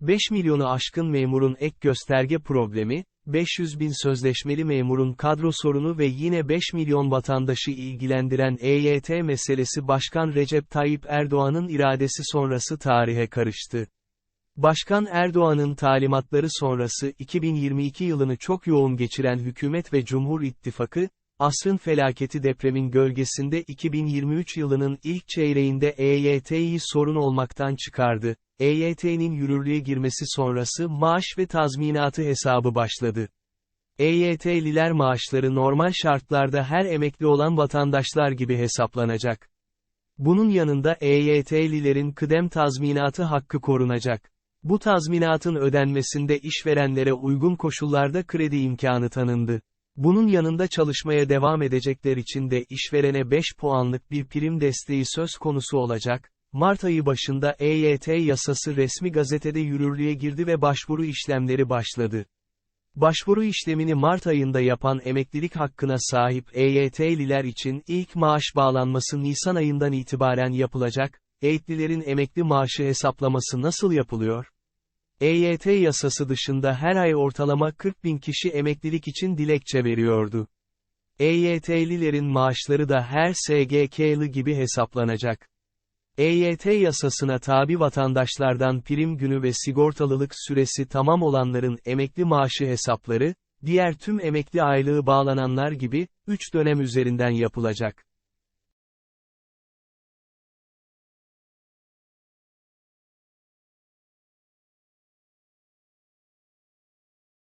5 milyonu aşkın memurun ek gösterge problemi, 500 bin sözleşmeli memurun kadro sorunu ve yine 5 milyon vatandaşı ilgilendiren EYT meselesi Başkan Recep Tayyip Erdoğan'ın iradesi sonrası tarihe karıştı. Başkan Erdoğan'ın talimatları sonrası 2022 yılını çok yoğun geçiren hükümet ve Cumhur İttifakı, asrın felaketi depremin gölgesinde 2023 yılının ilk çeyreğinde EYT'yi sorun olmaktan çıkardı. EYT'nin yürürlüğe girmesi sonrası maaş ve tazminatı hesabı başladı. EYT'liler maaşları normal şartlarda her emekli olan vatandaşlar gibi hesaplanacak. Bunun yanında EYT'lilerin kıdem tazminatı hakkı korunacak. Bu tazminatın ödenmesinde işverenlere uygun koşullarda kredi imkanı tanındı. Bunun yanında çalışmaya devam edecekler için de işverene 5 puanlık bir prim desteği söz konusu olacak. Mart ayı başında EYT yasası resmi gazetede yürürlüğe girdi ve başvuru işlemleri başladı. Başvuru işlemini Mart ayında yapan emeklilik hakkına sahip EYT'liler için ilk maaş bağlanması Nisan ayından itibaren yapılacak. EYT'lilerin emekli maaşı hesaplaması nasıl yapılıyor? EYT yasası dışında her ay ortalama 40 bin kişi emeklilik için dilekçe veriyordu. EYT'lilerin maaşları da her SGK'lı gibi hesaplanacak. EYT yasasına tabi vatandaşlardan prim günü ve sigortalılık süresi tamam olanların emekli maaşı hesapları, diğer tüm emekli aylığı bağlananlar gibi, 3 dönem üzerinden yapılacak.